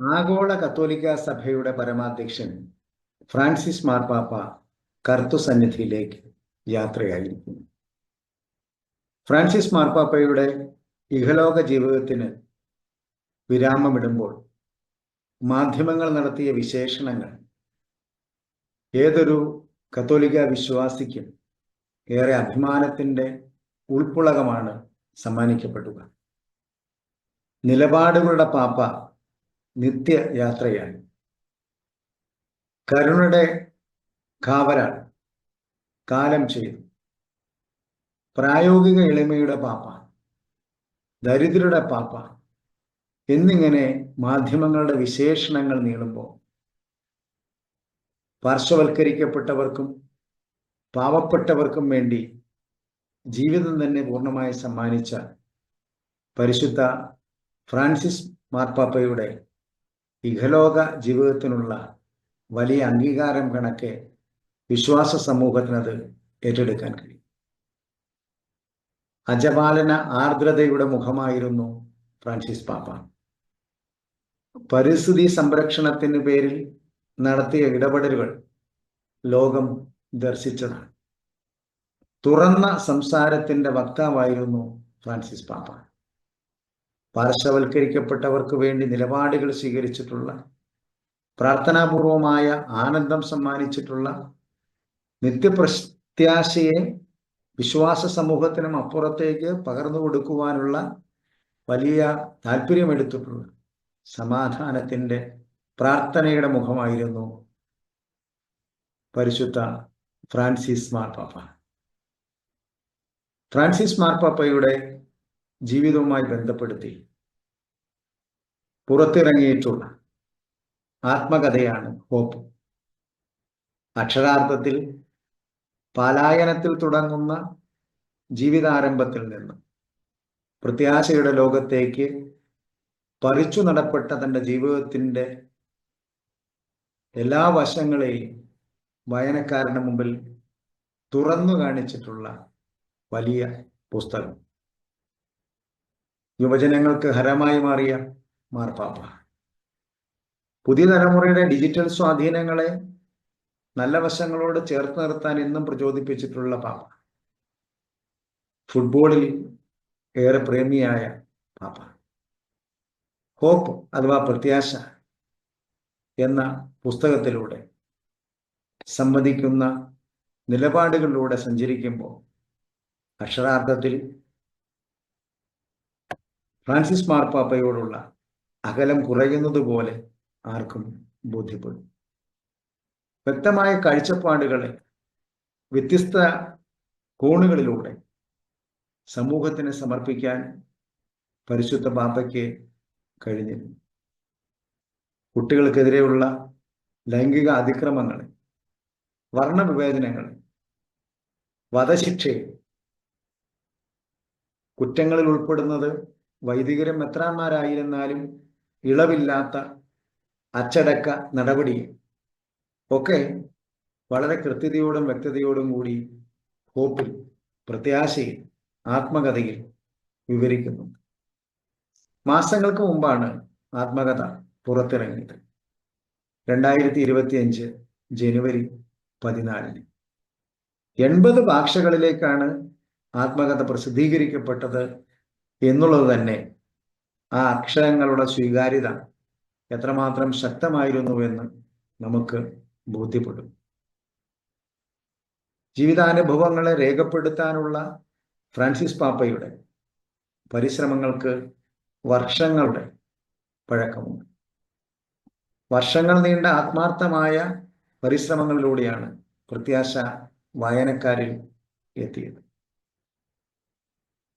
ആഗോള കത്തോലിക്ക സഭയുടെ പരമാധ്യക്ഷൻ ഫ്രാൻസിസ് മാർപ്പാപ്പ കർത്തൃ സന്നിധിയിലേക്ക് യാത്രയായിരിക്കുന്നു. ഫ്രാൻസിസ് മാർപ്പാപ്പയുടെ ഇഹലോക ജീവിതത്തിന് വിരാമമിടുമ്പോൾ മാധ്യമങ്ങൾ നടത്തിയ വിശേഷണങ്ങൾ ഏതൊരു കത്തോലിക്ക വിശ്വാസിക്കും ഏറെ അഭിമാനത്തിന്റെ ഉൾപ്പുളകമാണ് സമ്മാനിക്കപ്പെടുക. നിലപാടുകളുടെ പാപ്പ നിത്യയാത്രയായി കരുണയുടെ കാവലാൾ കാലം ചെയ്തു. പ്രായോഗിക എളിമയുടെ പാപ്പ ദരിദ്രരുടെ പാപ്പ എന്നിങ്ങനെ മാധ്യമങ്ങളുടെ വിശേഷണങ്ങൾ നീളുമ്പോൾ പാർശ്വവൽക്കരിക്കപ്പെട്ടവർക്കും പാവപ്പെട്ടവർക്കും വേണ്ടി ജീവിതം തന്നെ പൂർണമായി സമ്മാനിച്ച പരിശുദ്ധ ഫ്രാൻസിസ് മാർപ്പാപ്പയുടെ ഇഹലോക ജീവിതത്തിനുള്ള വലിയ അംഗീകാരം കണക്കെ വിശ്വാസ സമൂഹത്തിനത് ഏറ്റെടുക്കാൻ കഴിയും. അജപാലന ആർദ്രതയുടെ മുഖമായിരുന്നു ഫ്രാൻസിസ് പാപ്പ. പരിസ്ഥിതി സംരക്ഷണത്തിന് പേരിൽ നടത്തിയ ഇടപെടലുകൾ ലോകം ദർശിച്ചതാണ്. തുറന്ന സംസാരത്തിന്റെ വക്താവായിരുന്നു ഫ്രാൻസിസ് പാപ്പ. പാർശ്വവൽക്കരിക്കപ്പെട്ടവർക്ക് വേണ്ടി നിലപാടുകൾ സ്വീകരിച്ചിട്ടുള്ള പ്രാർത്ഥനാപൂർവമായ ആനന്ദം സമ്മാനിച്ചിട്ടുള്ള നിത്യപ്രത്യാശയെ വിശ്വാസ സമൂഹത്തിനും അപ്പുറത്തേക്ക് പകർന്നു കൊടുക്കുവാനുള്ള വലിയ താല്പര്യമെടുത്തിട്ടുള്ള സമാധാനത്തിന്റെ പ്രാർത്ഥനയുടെ മുഖമായിരുന്നു പരിശുദ്ധ ഫ്രാൻസിസ് മാർപ്പാപ്പ. ഫ്രാൻസിസ് മാർപ്പാപ്പയുടെ ജീവിതവുമായി ബന്ധപ്പെടുത്തി പുറത്തിറങ്ങിയിട്ടുള്ള ആത്മകഥയാണ് ഹോപ്പ്. അക്ഷരാർത്ഥത്തിൽ പലായനത്തിൽ തുടങ്ങുന്ന ജീവിതാരംഭത്തിൽ നിന്ന് പ്രത്യാശയുടെ ലോകത്തേക്ക് പറിച്ചു നടപ്പെട്ട തന്റെ ജീവിതത്തിന്റെ എല്ലാ വശങ്ങളെയും വായനക്കാരുടെ മുമ്പിൽ തുറന്നു കാണിച്ചിട്ടുള്ള വലിയ പുസ്തകം. യുവജനങ്ങൾക്ക് ഹരമായി മാറിയ മാർപ്പാപ്പ. പുതിയ തലമുറയുടെ ഡിജിറ്റൽ സ്വാധീനങ്ങളെ നല്ല വശങ്ങളോട് ചേർത്ത് നിർത്താൻ ഇന്നും പ്രചോദിപ്പിച്ചിട്ടുള്ള പാപ്പ. ഫുട്ബോളിൽ ഏറെ പ്രേമിയായ പാപ്പ. ഹോപ്പ് അഥവാ പ്രത്യാശ എന്ന പുസ്തകത്തിലൂടെ സംവദിക്കുന്ന നിലപാടുകളിലൂടെ സഞ്ചരിക്കുമ്പോൾ അക്ഷരാർത്ഥത്തിൽ ഫ്രാൻസിസ് മാർപ്പാപ്പയോടുള്ള അകലം കുറയുന്നത് പോലെ ആർക്കും ബോധ്യപ്പെടും. വ്യക്തമായ കാഴ്ചപ്പാടുകളെ വ്യത്യസ്ത കോണുകളിലൂടെ സമൂഹത്തിന് സമർപ്പിക്കാൻ പരിശുദ്ധ പാപ്പയ്ക്ക് കഴിഞ്ഞിരുന്നു. കുട്ടികൾക്കെതിരെയുള്ള ലൈംഗിക അതിക്രമങ്ങൾ വർണവിവേചനങ്ങൾ വധശിക്ഷയെ കുറ്റങ്ങളിൽ ഉൾപ്പെടുന്നത് വൈദികരും മെത്രാന്മാരായിരുന്നാലും ഇളവില്ലാത്ത അച്ചടക്ക നടപടി. ഒക്കെ വളരെ കൃത്യതയോടും വ്യക്തതയോടും കൂടി ഹോപ്പിൽ പ്രത്യാശയിൽ ആത്മകഥയിൽ വിവരിക്കുന്നു മാസങ്ങൾക്ക് മുമ്പാണ് ആത്മകഥ പുറത്തിറങ്ങിയത്. രണ്ടായിരത്തി ഇരുപത്തി അഞ്ച് ജനുവരി പതിനാലിന്. എൺപത് ഭാഷകളിലേക്കാണ് ആത്മകഥ പ്രസിദ്ധീകരിക്കപ്പെട്ടത് എന്നുള്ളത് തന്നെ ആ അക്ഷരങ്ങളുടെ സ്വീകാര്യത എത്രമാത്രം ശക്തമായിരുന്നു എന്ന് നമുക്ക് ബോധ്യപ്പെടും. ജീവിതാനുഭവങ്ങളെ രേഖപ്പെടുത്താനുള്ള ഫ്രാൻസിസ് പാപ്പയുടെ പരിശ്രമങ്ങൾക്ക് വർഷങ്ങളുടെ പഴക്കമുണ്ട്. വർഷങ്ങൾ നീണ്ട ആത്മാർത്ഥമായ പരിശ്രമങ്ങളിലൂടെയാണ് പ്രത്യാശ വായനക്കാരിൽ എത്തിയത്.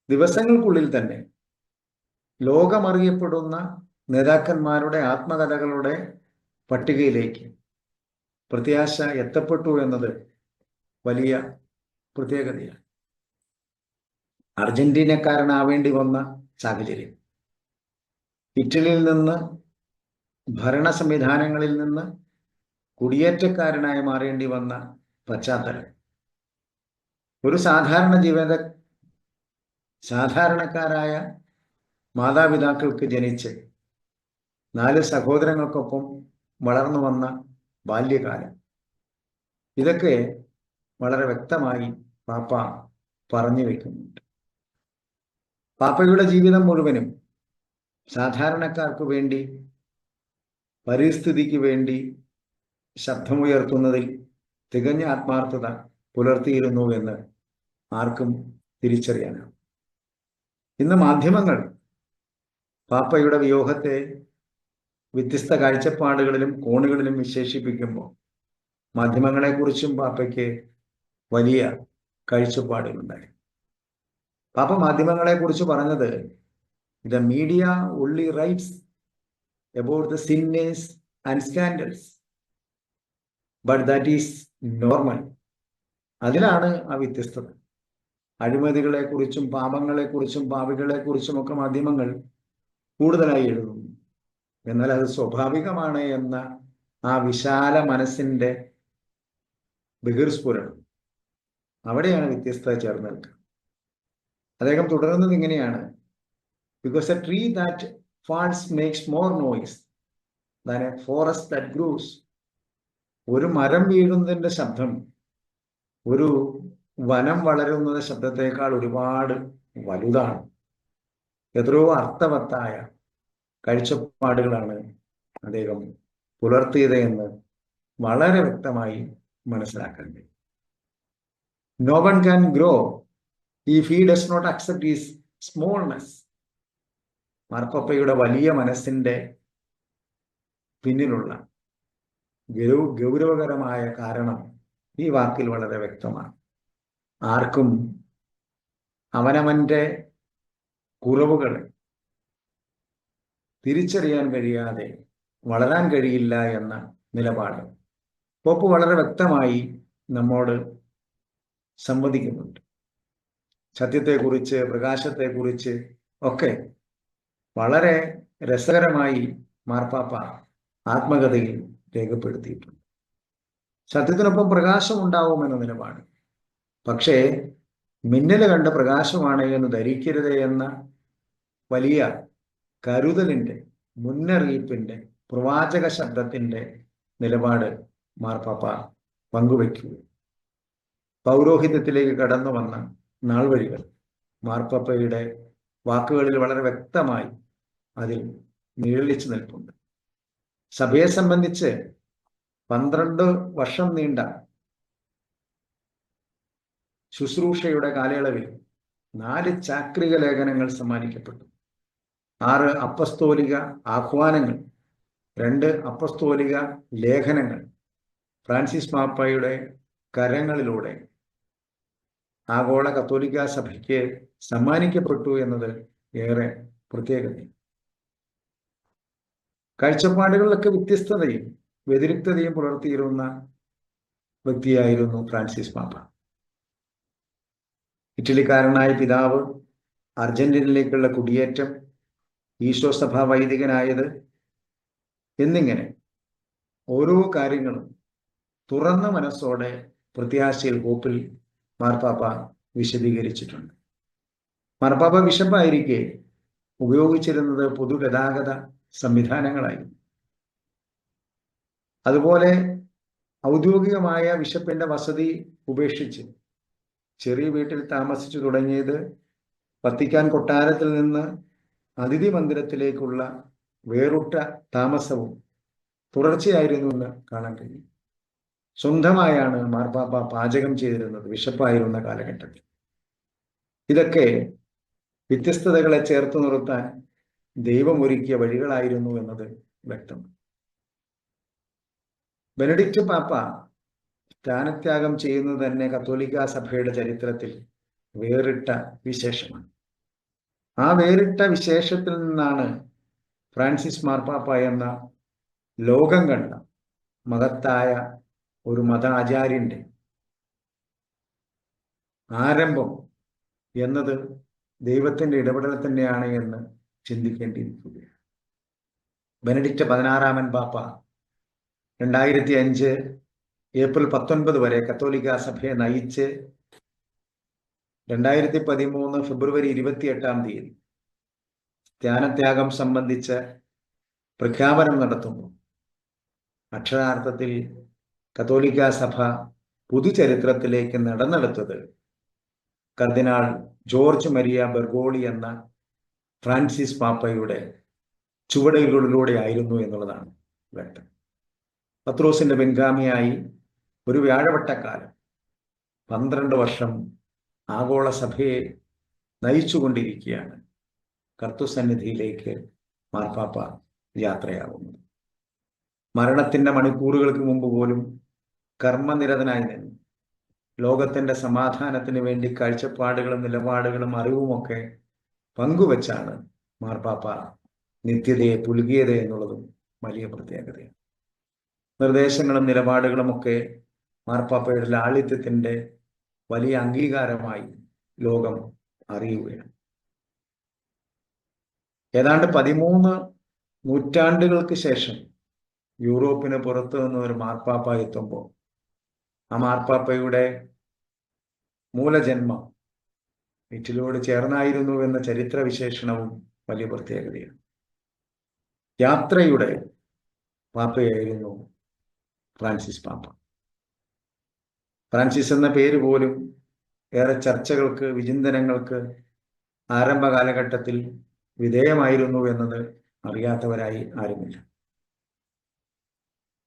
ദിവസങ്ങൾക്കുള്ളിൽ തന്നെ ലോകമറിയപ്പെടുന്ന നേതാക്കന്മാരുടെ ആത്മകഥകളുടെ പട്ടികയിലേക്ക് പ്രത്യാശ എത്തപ്പെട്ടു എന്നത് വലിയ പ്രത്യേകതയാണ്. അർജന്റീനക്കാരനാവേണ്ടി വന്ന സാഹചര്യം. ഇറ്റലിയിൽ നിന്ന് ഭരണ സംവിധാനങ്ങളിൽ നിന്ന് കുടിയേറ്റക്കാരനായി മാറേണ്ടി വന്ന പശ്ചാത്തലം. ഒരു സാധാരണ ജീവിത സാധാരണക്കാരായ മാതാപിതാക്കൾക്ക് ജനിച്ച് നാല് സഹോദരങ്ങൾക്കൊപ്പം വളർന്നു വന്ന ബാല്യകാലം. ഇതൊക്കെ വളരെ വ്യക്തമായി പാപ്പ പറഞ്ഞു വെക്കുന്നുണ്ട്. പാപ്പയുടെ ജീവിതം മുഴുവനും സാധാരണക്കാർക്ക് വേണ്ടി പരിസ്ഥിതിക്ക് വേണ്ടി ശബ്ദമുയർത്തുന്നതിൽ തികഞ്ഞ ആത്മാർത്ഥത പുലർത്തിയിരുന്നു എന്ന് ആർക്കും തിരിച്ചറിയാനാണ് ഇന്ന് മാധ്യമങ്ങൾ പാപ്പയുടെ വിയോഗത്തെ വ്യത്യസ്ത കാഴ്ചപ്പാടുകളിലും കോണുകളിലും വിശേഷിപ്പിക്കുമ്പോൾ മാധ്യമങ്ങളെ കുറിച്ചും പാപ്പയ്ക്ക് വലിയ കാഴ്ചപ്പാടുകളുണ്ടായി. പാപ്പ മാധ്യമങ്ങളെക്കുറിച്ച് പറഞ്ഞത് the media only writes about the sinners and scandals but that is normal അതിലാണ് ആ വ്യത്യസ്തത. അഴിമതികളെക്കുറിച്ചും പാപങ്ങളെക്കുറിച്ചും പാവികളെക്കുറിച്ചും ഒക്കെ മാധ്യമങ്ങൾ കൂടുതലായി എഴുതുന്നു. എന്നാൽ അത് സ്വാഭാവികമാണ് എന്ന ആ വിശാല മനസ്സിന്റെ ബഹിർസ്ഫുരണം. അവിടെയാണ് വ്യത്യസ്തത ചേർന്ന് നിൽക്കുക. അദ്ദേഹം തുടരുന്നത് ഇങ്ങനെയാണ്. Because a tree that falls makes more noise than a forest that grows ഒരു മരം വീഴുന്നതിന്റെ ശബ്ദം ഒരു വനം വളരുന്നത് ശബ്ദത്തേക്കാൾ ഒരുപാട് വലുതാണ്. എത്രയോ അർത്ഥവത്തായ കാഴ്ചപ്പാടുകളാണ് അദ്ദേഹം പുലർത്തിയത് എന്ന് വളരെ വ്യക്തമായി മനസ്സിലാക്കേണ്ടത്. No one can grow if he does not accept his smallness മാർപ്പപ്പയുടെ വലിയ മനസ്സിന്റെ പിന്നിലുള്ള ഗൗരവ ഗൗരവകരമായ കാരണം ഈ വാക്കിൽ വളരെ വ്യക്തമാണ്. ആർക്കും അവനവന്റെ കുറവുകൾ തിരിച്ചറിയാൻ കഴിയാതെ വളരാൻ കഴിയില്ല എന്ന നിലപാട്. പോപ്പ് വളരെ വ്യക്തമായി നമ്മോട് സംവദിക്കുന്നുണ്ട്. സത്യത്തെക്കുറിച്ച് പ്രകാശത്തെക്കുറിച്ച് ഒക്കെ വളരെ രസകരമായി മാർപ്പാപ്പ ആത്മകഥയിൽ രേഖപ്പെടുത്തിയിട്ടുണ്ട്. സത്യത്തിനൊപ്പം പ്രകാശം ഉണ്ടാവുമെന്ന നിലപാട്. പക്ഷേ മിന്നൽ കണ്ട പ്രകാശമാണ് എന്ന് ധരിക്കരുത് എന്ന വലിയ കരുതലിന്റെ മുന്നറിയിപ്പിന്റെ പ്രവാചക ശബ്ദത്തിന്റെ നിലപാട് മാർപ്പാപ്പ പങ്കുവയ്ക്കുക പൗരോഹിത്യത്തിലേക്ക് കടന്നു വന്ന നാൾവഴികൾ മാർപ്പാപ്പയുടെ വാക്കുകളിൽ വളരെ വ്യക്തമായി അതിൽ നിഴലിച്ചു നിൽപ്പുണ്ട്. സഭയെ സംബന്ധിച്ച് പന്ത്രണ്ട് വർഷം നീണ്ട ശുശ്രൂഷയുടെ കാലയളവിൽ നാല് ചാക്രിക ലേഖനങ്ങൾ സമ്മാനിക്കപ്പെട്ടു. ആറ് അപ്പസ്തോലിക ആഹ്വാനങ്ങൾ രണ്ട് അപ്പസ്തോലിക ലേഖനങ്ങൾ ഫ്രാൻസിസ് മാപ്പായുടെ കരങ്ങളിലൂടെ ആഗോള കത്തോലിക്ക സഭയ്ക്ക് സമ്മാനിക്കപ്പെട്ടു എന്നത് ഏറെ പ്രത്യേകത കാഴ്ചപ്പാടുകളിലൊക്കെ വ്യത്യസ്തതയും വ്യതിരിക്തതയും പുലർത്തിയിരുന്ന വ്യക്തിയായിരുന്നു ഫ്രാൻസിസ് മാപ്പ. ഇറ്റലിക്കാരനായ പിതാവ് അർജന്റീനയിലേക്കുള്ള കുടിയേറ്റം ഈശോ സഭ വൈദികനായത് എന്നിങ്ങനെ ഓരോ കാര്യങ്ങളും തുറന്ന മനസ്സോടെ പ്രത്യാശയിൽ കോപ്പിൽ മാർപ്പാപ്പ വിശദീകരിച്ചിട്ടുണ്ട്. മാർപ്പാപ്പ വിശപ്പായിരിക്കെ ഉപയോഗിച്ചിരുന്നത് പൊതുഗതാഗത സംവിധാനങ്ങളായിരുന്നു. അതുപോലെ ഔദ്യോഗികമായ വിശപ്പിന്റെ വസതി ഉപേക്ഷിച്ച് ചെറിയ വീട്ടിൽ താമസിച്ചു തുടങ്ങിയത് വത്തിക്കാൻ കൊട്ടാരത്തിൽ നിന്ന് അതിഥി മന്ദിരത്തിലേക്കുള്ള വേറുട്ട താമസവും തുടർച്ചയായിരുന്നു എന്ന് കാണാൻ കഴിയും. സ്വന്തമായാണ് മാർപ്പാപ്പ പാചകം ചെയ്തിരുന്നത് വിശപ്പായിരുന്ന കാലഘട്ടത്തിൽ. ഇതൊക്കെ വ്യത്യസ്തതകളെ ചേർത്ത് നിർത്താൻ ദൈവം ഒരുക്കിയ വഴികളായിരുന്നു എന്നത് വ്യക്തമാണ്. ബെനഡിക്റ്റ് പാപ്പ സ്ഥാനത്യാഗം ചെയ്യുന്നത് തന്നെ കത്തോലിക്ക സഭയുടെ ചരിത്രത്തിൽ വേറിട്ട വിശേഷമാണ്. ആ വേറിട്ട വിശേഷത്തിൽ നിന്നാണ് ഫ്രാൻസിസ് മാർപ്പാപ്പ എന്ന ലോകം കണ്ട മഹത്തായ ഒരു മത ആചാര്യന്റെ ആരംഭം എന്നത് ദൈവത്തിന്റെ ഇടപെടൽ തന്നെയാണ് എന്ന് ചിന്തിക്കേണ്ടിയിരിക്കുകയാണ്. ബെനഡിക്റ്റ് പതിനാറാമൻ പാപ്പ രണ്ടായിരത്തി അഞ്ച് ഏപ്രിൽ പത്തൊൻപത് വരെ കത്തോലിക്ക സഭയെ നയിച്ച് രണ്ടായിരത്തി പതിമൂന്ന് ഫെബ്രുവരി ഇരുപത്തിയെട്ടാം തീയതി ധ്യാനത്യാഗം സംബന്ധിച്ച് പ്രഖ്യാപനം നടത്തുന്നു. അക്ഷരാർത്ഥത്തിൽ കത്തോലിക്ക സഭ പുതുചരിത്രത്തിലേക്ക് നടന്നെടുത്തത് കർദിനാൾ ജോർജ് മരിയ ബെർഗോളി എന്ന ഫ്രാൻസിസ് പാപ്പയുടെ ചുവടുകളിലൂടെ ആയിരുന്നു എന്നുള്ളതാണ് വ്യക്തം. പത്രോസിന്റെ പിൻഗാമിയായി ഒരു വ്യാഴവട്ടക്കാലം പന്ത്രണ്ട് വർഷം ആഗോള സഭയെ നയിച്ചുകൊണ്ടിരിക്കുകയാണ്. കർത്തുസന്നിധിയിലേക്ക് മാർപ്പാപ്പ യാത്രയാകുന്നത് മരണത്തിന്റെ മണിക്കൂറുകൾക്ക് മുമ്പ് പോലും കർമ്മനിരതനായി നിന്നു. ലോകത്തിന്റെ സമാധാനത്തിന് വേണ്ടി കാഴ്ചപ്പാടുകളും നിലപാടുകളും അറിവുമൊക്കെ പങ്കുവച്ചാണ് മാർപ്പാപ്പ നിത്യതയെ പുലുകിയത് എന്നുള്ളതും വലിയ പ്രത്യേകതയാണ്. നിർദ്ദേശങ്ങളും നിലപാടുകളും ഒക്കെ മാർപ്പാപ്പയുടെ ലാളിത്യത്തിന്റെ വലിയ അംഗീകാരമായി ലോകം അറിയുകയാണ്. ഏതാണ്ട് പതിമൂന്ന് നൂറ്റാണ്ടുകൾക്ക് ശേഷം യൂറോപ്പിന് പുറത്തു നിന്ന് ഒരു മാർപ്പാപ്പ എത്തുമ്പോൾ ആ മാർപ്പാപ്പയുടെ മൂലജന്മം ഇറ്റലിയോട് ചേർന്നായിരുന്നു എന്ന ചരിത്ര വിശേഷണവും വലിയ പ്രത്യേകതയാണ്. യാത്രയുടെ പാപ്പയായിരുന്നു ഫ്രാൻസിസ് പാപ്പ ഫ്രാൻസിസ് എന്ന പേര് പോലും ഏറെ ചർച്ചകൾക്ക് വിചിന്തനങ്ങൾക്ക് ആരംഭ കാലഘട്ടത്തിൽ വിധേയമായിരുന്നു എന്നത് അറിയാത്തവരായി ആരുമില്ല.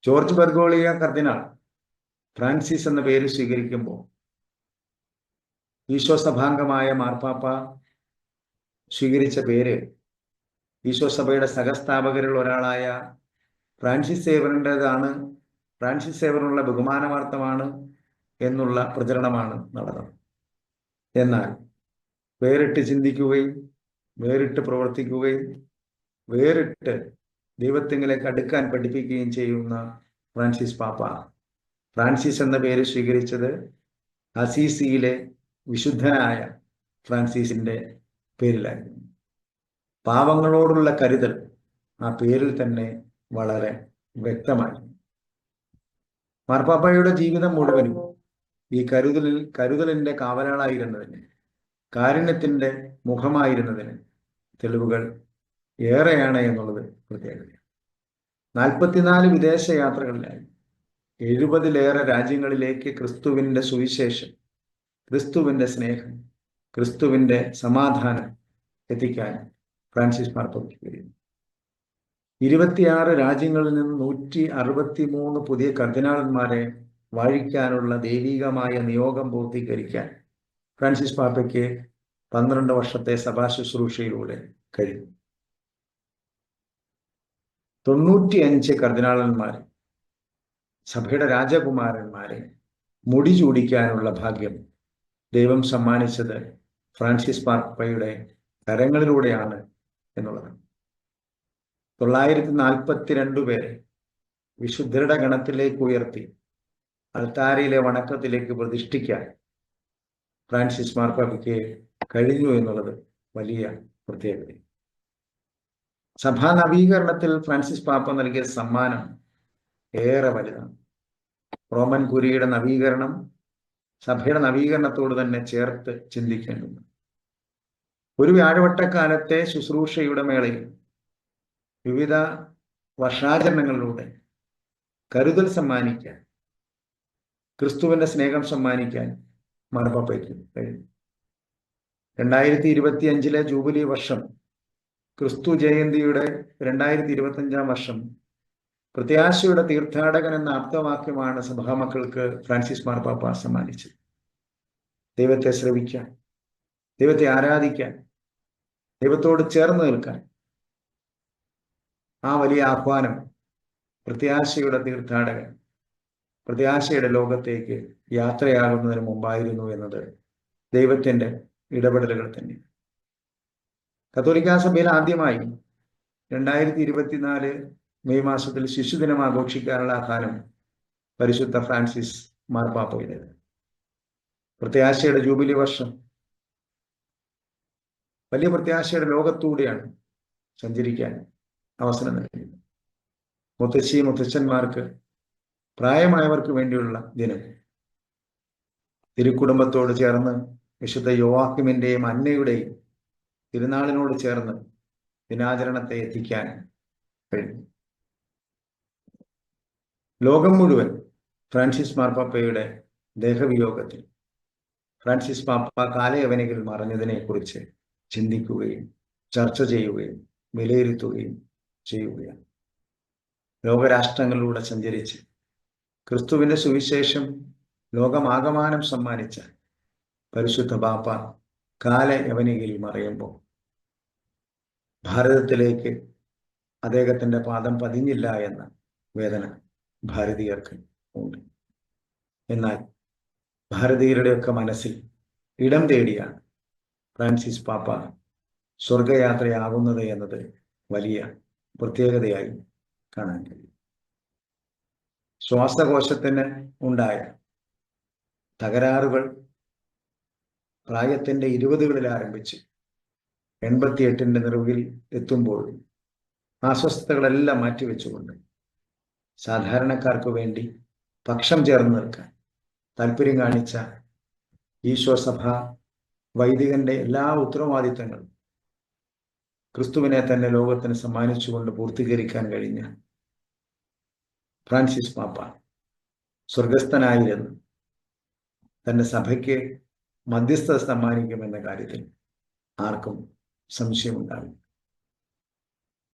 ജോർജ് ബർഗോളിയ കർദിനാൾ ഫ്രാൻസിസ് എന്ന പേര് സ്വീകരിക്കുമ്പോൾ ഈശോ സഭാംഗമായ മാർപ്പാപ്പ സ്വീകരിച്ച പേര് ഈശോ സഹസ്ഥാപകരിൽ ഒരാളായ ഫ്രാൻസിസ് സേവറിന്റെതാണ് ഫ്രാൻസിസ് സേവറിനുള്ള ബഹുമാനവാർത്ഥമാണ് എന്നുള്ള പ്രചരണമാണ് നടന്നത്. എന്നാൽ വേറിട്ട് ചിന്തിക്കുകയും വേറിട്ട് പ്രവർത്തിക്കുകയും വേറിട്ട് ദൈവത്തിങ്കിലേക്ക് അടുക്കാൻ പഠിപ്പിക്കുകയും ചെയ്യുന്ന ഫ്രാൻസിസ് പാപ്പ ഫ്രാൻസിസ് എന്ന പേര് സ്വീകരിച്ചത് അസീസിയിലെ വിശുദ്ധനായ ഫ്രാൻസിസിന്റെ പേരിലായിരുന്നു. പാവങ്ങളോടുള്ള കരുതൽ ആ പേരിൽ തന്നെ വളരെ വ്യക്തമായിരുന്നു. മാർപ്പാപ്പയുടെ ജീവിതം മുഴുവനും ഈ കരുതലിൽ കരുതലിന്റെ കാവലാളായിരുന്നതിന് കാരുണ്യത്തിന്റെ മുഖമായിരുന്നതിന് തെളിവുകൾ ഏറെയാണ് എന്നുള്ളത് പ്രത്യേകത. നാൽപ്പത്തിനാല് വിദേശ യാത്രകളിലായി എഴുപതിലേറെ രാജ്യങ്ങളിലേക്ക് ക്രിസ്തുവിന്റെ സുവിശേഷം ക്രിസ്തുവിന്റെ സ്നേഹം ക്രിസ്തുവിന്റെ സമാധാനം എത്തിക്കാൻ ഫ്രാൻസിസ് മാർപ്പാപ്പയ്ക്ക് കഴിയുന്നു ഇരുപത്തിയാറ് രാജ്യങ്ങളിൽ നിന്ന് നൂറ്റി അറുപത്തി മൂന്ന് പുതിയ കർദിനാളന്മാരെ വാഴിക്കാനുള്ള ദൈവികമായ നിയോഗം പൂർത്തീകരിക്കാൻ ഫ്രാൻസിസ് പാപ്പയ്ക്ക് പന്ത്രണ്ട് വർഷത്തെ സഭാ ശുശ്രൂഷയിലൂടെ കഴിഞ്ഞു. തൊണ്ണൂറ്റി അഞ്ച് കർദിനാളന്മാരെ സഭയുടെ രാജകുമാരന്മാരെ മുടി ചൂടിക്കാനുള്ള ഭാഗ്യം ദൈവം സമ്മാനിച്ചത് ഫ്രാൻസിസ് പാപ്പയുടെ കരങ്ങളിലൂടെയാണ് എന്നുള്ളതാണ്. തൊള്ളായിരത്തി നാൽപ്പത്തിരണ്ടു പേരെ വിശുദ്ധരുടെ ഗണത്തിലേക്ക് ഉയർത്തി അൾത്താരയിലെ വണക്കത്തിലേക്ക് പ്രതിഷ്ഠിക്കാൻ ഫ്രാൻസിസ് മാർപ്പാപ്പയ്ക്ക് കഴിഞ്ഞു എന്നുള്ളത് വലിയ പ്രത്യേകത. സഭാ നവീകരണത്തിൽ ഫ്രാൻസിസ് പാപ്പ നൽകിയ സമ്മാനം ഏറെ വലുതാണ്. റോമൻ കുരിയുടെ നവീകരണം സഭയുടെ നവീകരണത്തോട് തന്നെ ചേർത്ത് ചിന്തിക്കേണ്ടതുണ്ട്. ഒരു വ്യാഴവട്ടക്കാലത്തെ ശുശ്രൂഷയുടെ മേളയിൽ വിവിധ വർഷാചരണങ്ങളിലൂടെ കരുതൽ സമ്മാനിക്കാൻ ക്രിസ്തുവിന്റെ സ്നേഹം സമ്മാനിക്കാൻ മാർപ്പാപ്പയ്ക്ക് കഴിഞ്ഞു. രണ്ടായിരത്തി ഇരുപത്തി അഞ്ചിലെ ജൂബിലി വർഷം ക്രിസ്തു ജയന്തിയുടെ രണ്ടായിരത്തി ഇരുപത്തി അഞ്ചാം വർഷം പ്രത്യാശയുടെ തീർത്ഥാടകൻ എന്ന ആപ്തവാക്യമാണ് സഭാമക്കൾക്ക് ഫ്രാൻസിസ് മാർപ്പാപ്പ സമ്മാനിച്ചത്. ദൈവത്തെ ശ്രവിക്കാൻ ദൈവത്തെ ആരാധിക്കാൻ ദൈവത്തോട് ചേർന്ന് നിൽക്കാൻ ആ വലിയ ആഹ്വാനം പ്രത്യാശയുടെ തീർത്ഥാടകൻ പ്രത്യാശയുടെ ലോകത്തേക്ക് യാത്രയാകുന്നതിന് മുമ്പായിരുന്നു എന്നത് ദൈവത്തിന്റെ ഇടപെടലുകൾ തന്നെ. കത്തോലിക്കാ സഭയിൽ ആദ്യമായി രണ്ടായിരത്തി ഇരുപത്തിനാല് മെയ് മാസത്തിൽ ശിശുദിനം ആഘോഷിക്കാനുള്ള കാലം പരിശുദ്ധ ഫ്രാൻസിസ് മാർപ്പാപ്പയുടേത് പ്രത്യാശയുടെ ജൂബിലി വർഷം. വലിയ പ്രത്യാശയുടെ ലോകത്തൂടെയാണ് സഞ്ചരിക്കാൻ അവസരം നൽകിയത്. മുത്തശ്ശി മുത്തച്ഛന്മാർക്ക് പ്രായമായവർക്ക് വേണ്ടിയുള്ള ദിനം. തിരുക്കുടുംബത്തോട് ചേർന്ന് വിശുദ്ധ യോവാക്കിമിന്റെയും അന്നയുടെയും തിരുനാളിനോട് ചേർന്ന് ദിനാചരണത്തെ എത്തിക്കാൻ കഴിഞ്ഞു. ലോകം മുഴുവൻ ഫ്രാൻസിസ് മാർപ്പാപ്പയുടെ ദേഹവിയോഗത്തിൽ ഫ്രാൻസിസ് പാപ്പ കാലയവനികൾ മറഞ്ഞതിനെ കുറിച്ച് ചിന്തിക്കുകയും ചർച്ച ചെയ്യുകയും വിലയിരുത്തുകയും ചെയ്യുകയാണ്. ലോകരാഷ്ട്രങ്ങളിലൂടെ സഞ്ചരിച്ച് ക്രിസ്തുവിന്റെ സുവിശേഷം ലോകമാകമാനം സമ്മാനിച്ച പരിശുദ്ധ ബാപ്പ കാല യവനികയിൽ മറയുമ്പോൾ ഭാരതത്തിലേക്ക് അദ്ദേഹത്തിന്റെ പാദം പതിഞ്ഞില്ല എന്ന വേദന ഭാരതീയർക്ക് ഉണ്ട്. എന്നാൽ ഭാരതീയരുടെയൊക്കെ മനസ്സിൽ ഇടം തേടിയാണ് ഫ്രാൻസിസ് പാപ്പ സ്വർഗയാത്രയാകുന്നത് എന്നത് വലിയ പ്രത്യേകതയായി കാണാൻ കഴിയും. ശ്വാസകോശത്തിന് ഉണ്ടായ തകരാറുകൾ പ്രായത്തിന്റെ ഇരുപതുകളിൽ ആരംഭിച്ച് എൺപത്തിയെട്ടിന്റെ നിറവിൽ എത്തുമ്പോൾ അസ്വസ്ഥതകളെല്ലാം മാറ്റിവെച്ചുകൊണ്ട് സാധാരണക്കാർക്ക് വേണ്ടി പക്ഷം ചേർന്ന് നിൽക്കാൻ താല്പര്യം കാണിച്ച ഈശോസഭ വൈദികന്റെ എല്ലാ ഉത്തരവാദിത്തങ്ങളും ക്രിസ്തുവിനെ തന്നെ ലോകത്തിന് സമ്മാനിച്ചുകൊണ്ട് പൂർത്തീകരിക്കാൻ കഴിഞ്ഞ ഫ്രാൻസിസ് പാപ്പ സ്വർഗസ്ഥനായിരുന്നു. തന്റെ സഭയ്ക്ക് മധ്യസ്ഥത സമ്മാനിക്കുമെന്ന കാര്യത്തിൽ ആർക്കും സംശയമുണ്ടാവില്ല.